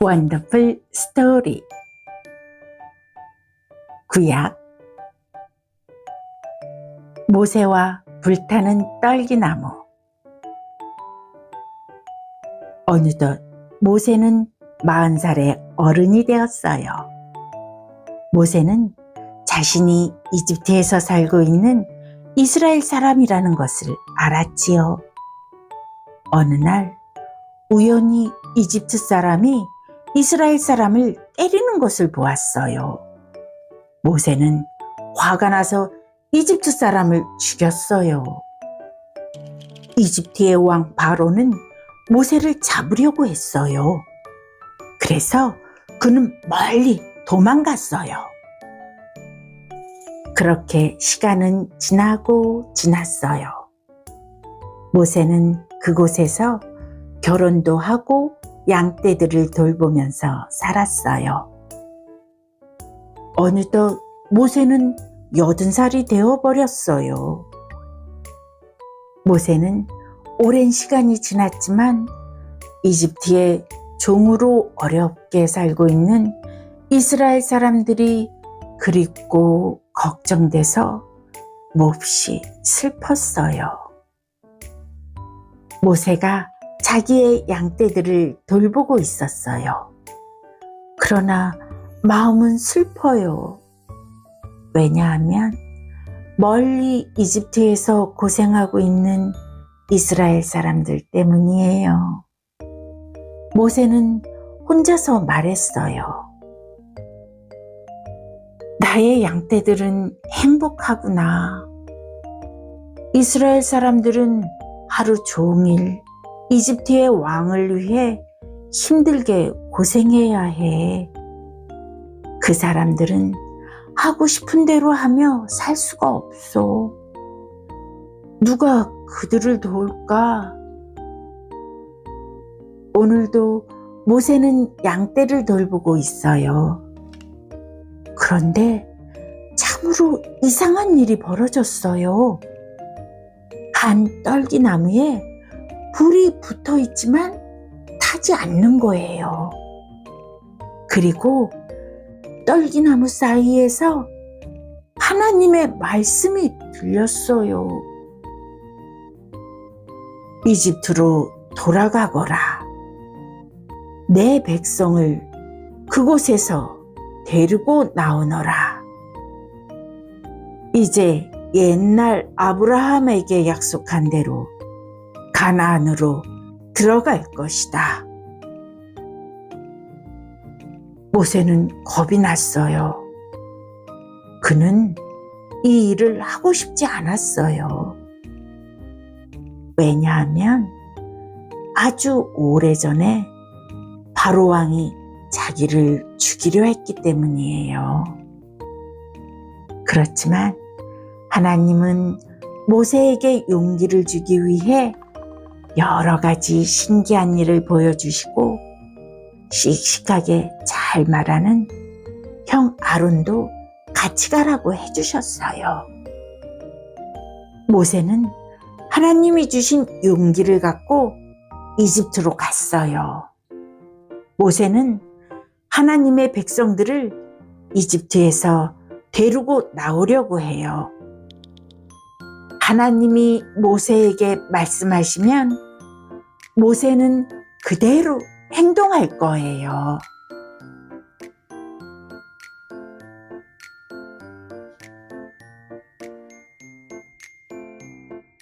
원더풀 스토리 구약 모세와 불타는 떨기나무 어느덧 모세는 마흔 살의 어른이 되었어요. 모세는 자신이 이집트에서 살고 있는 이스라엘 사람이라는 것을 알았지요. 어느 날 우연히 이집트 사람이 이스라엘 사람을 때리는 것을 보았어요. 모세는 화가 나서 이집트 사람을 죽였어요. 이집트의 왕 바로는 모세를 잡으려고 했어요. 그래서 그는 멀리 도망갔어요. 그렇게 시간은 지나고 지났어요. 모세는 그곳에서 결혼도 하고 양떼들을 돌보면서 살았어요. 어느덧 모세는 여든 살이 되어버렸어요. 모세는 오랜 시간이 지났지만 이집트의 종으로 어렵게 살고 있는 이스라엘 사람들이 그립고 걱정돼서 몹시 슬펐어요. 모세가 자기의 양떼들을 돌보고 있었어요. 그러나 마음은 슬퍼요. 왜냐하면 멀리 이집트에서 고생하고 있는 이스라엘 사람들 때문이에요. 모세는 혼자서 말했어요. 나의 양떼들은 행복하구나. 이스라엘 사람들은 하루 종일 이집트의 왕을 위해 힘들게 고생해야 해. 그 사람들은 하고 싶은 대로 하며 살 수가 없어. 누가 그들을 도울까? 오늘도 모세는 양떼를 돌보고 있어요. 그런데 참으로 이상한 일이 벌어졌어요. 한 떨기 나무에 불이 붙어 있지만 타지 않는 거예요. 그리고 떨기나무 사이에서 하나님의 말씀이 들렸어요. 이집트로 돌아가거라. 내 백성을 그곳에서 데리고 나오너라. 이제 옛날 아브라함에게 약속한 대로 가나안으로 들어갈 것이다. 모세는 겁이 났어요. 그는 이 일을 하고 싶지 않았어요. 왜냐하면 아주 오래전에 바로 왕이 자기를 죽이려 했기 때문이에요. 그렇지만 하나님은 모세에게 용기를 주기 위해 여러 가지 신기한 일을 보여주시고 씩씩하게 잘 말하는 형 아론도 같이 가라고 해주셨어요. 모세는 하나님이 주신 용기를 갖고 이집트로 갔어요. 모세는 하나님의 백성들을 이집트에서 데리고 나오려고 해요. 하나님이 모세에게 말씀하시면 모세는 그대로 행동할 거예요.